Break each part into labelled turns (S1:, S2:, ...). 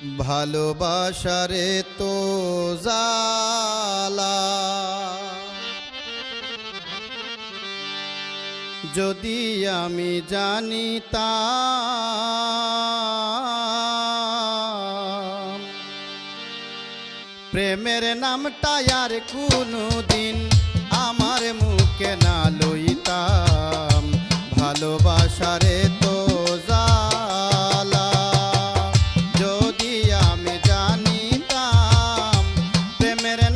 S1: ভালোবাসারে তো জালা যদি আমি জানিতাম, প্রেমের নামটা আর কোনো দিন আমার মুখে না লইতাম। ভালোবাসারে তো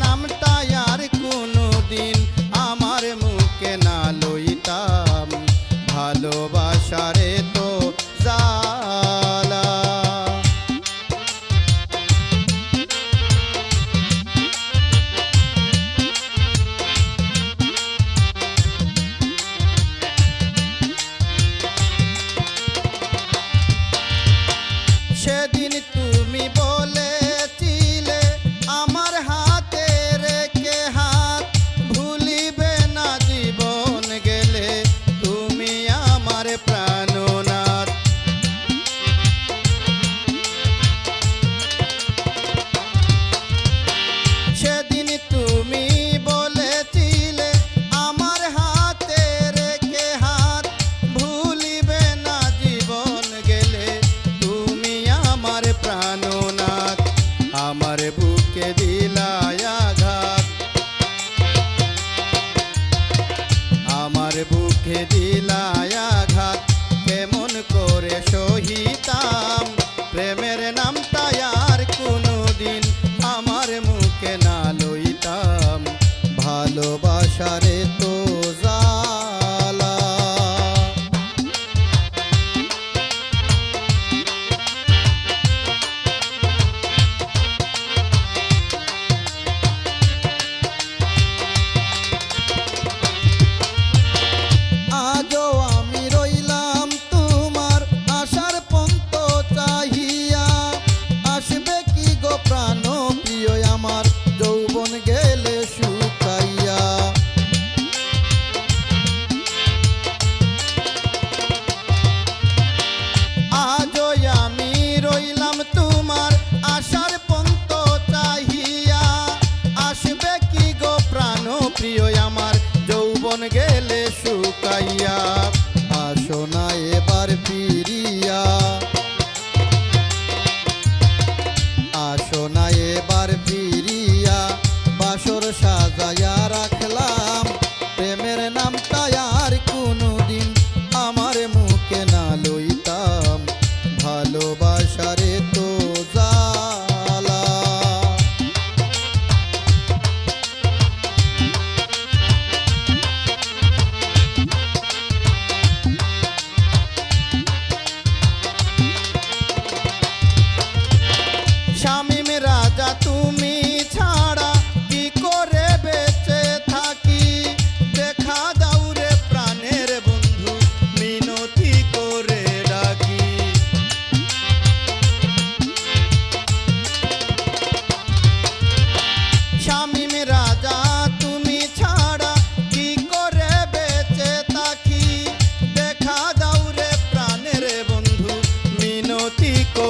S1: নামটা আর কোনো দিন আমার মুখে না লইতাম। ভালোবাসারে তো জালা। সেদিন তুমি বলেছিলে সহিতাম প্রেমের নামটা আর কোনোদিন আমার মুখে না লইতাম। ভালোবাসারে তো যৌবন গেলে শুকাইয়া আসো না এবার ফিরিয়া।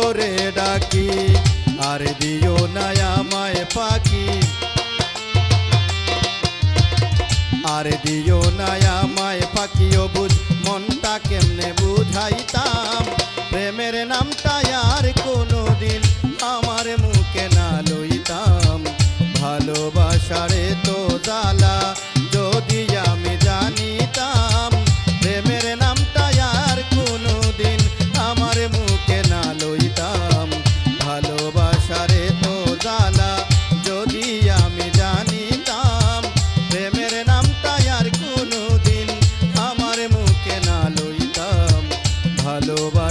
S1: করে ডাকি, আর দিও না আমায় পাখি। আর দিও না আমায় পাখিও বুঝ মনটা কেমনে বুঝাইতাম? প্রেমের নামটা Lobo.